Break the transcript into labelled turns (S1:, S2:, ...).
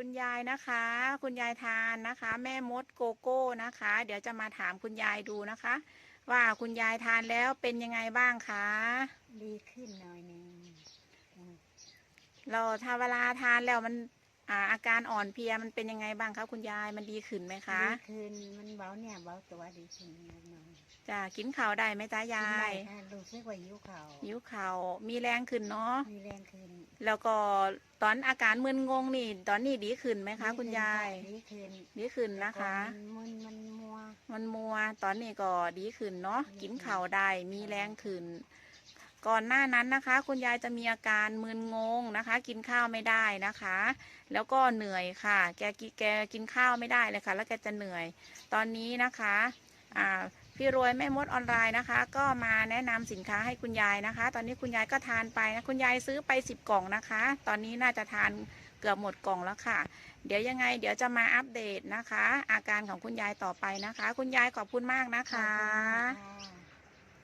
S1: คุณยายนะคะ คุณยายทานนะคะ แม่มดโกโก้นะคะ เดี๋ยวจะมาถามคุณยายดูนะคะ ว่าคุณยายทานแล้วเป็นยังไงบ้างคะ
S2: ดีขึ้นหน่อยหนึงอืม
S1: เราถ้าเวลาทานแล้วมันอ่าอาการอ่อนเพลียมันเป็นยังไงบ้างคะคุณยายมันดีขึ้นไหมคะ
S2: ดีขึ้นมันเบาเนี่ยเบาตัวดีขึ้นนิดหน่อย
S1: จะกินข้าวได้ไหมจ๊ะ
S2: กิน
S1: ยา
S2: ได้
S1: ย
S2: ค่ะรู้สึกว่าหิวเข่าว
S1: หิวข้าวมีแรงขึ้นเนาะ
S2: มีแรงขึ้น
S1: แล้วก็ตอนอาการมึนงงนี่ ตอนนี้ดีขึ้นไหมคะ
S2: ดี
S1: คุณ
S2: ขึ้น
S1: ยาย
S2: ดีขึ้น
S1: ดีขึ้นนะคะ
S2: แต่ก่อนมันมึนมันมัว
S1: มันมัวตอนนี้ก็ดีขึ้นเนาะ
S2: ดีขึ้น
S1: กินข้าวได้มีแรงขึ้น ก่อนหน้านั้นนะคะ คุณยายจะมีอาการมึนงงนะคะ กินข้าวไม่ได้นะคะ แล้วก็เหนื่อยค่ะ แกกิแกกินข้าวไม่ได้เลยค่ะ แล้วแกจะเหนื่อย ตอนนี้นะคะอ่า พี่รวยแม่มดออนไลน์นะคะ ก็มาแนะนำสินค้าให้คุณยายนะคะ ตอนนี้คุณยายก็ทานไปนะคุณยายซื้อไปสิบกล่องนะคะ ตอนนี้น่าจะทานเกือบหมดกล่องแล้วค่ะ เดี๋ยวยังไง เดี๋ยวจะมาอัปเดตนะคะ อาการของคุณยายต่อไปนะคะ คุณยายขอบคุณมากนะคะ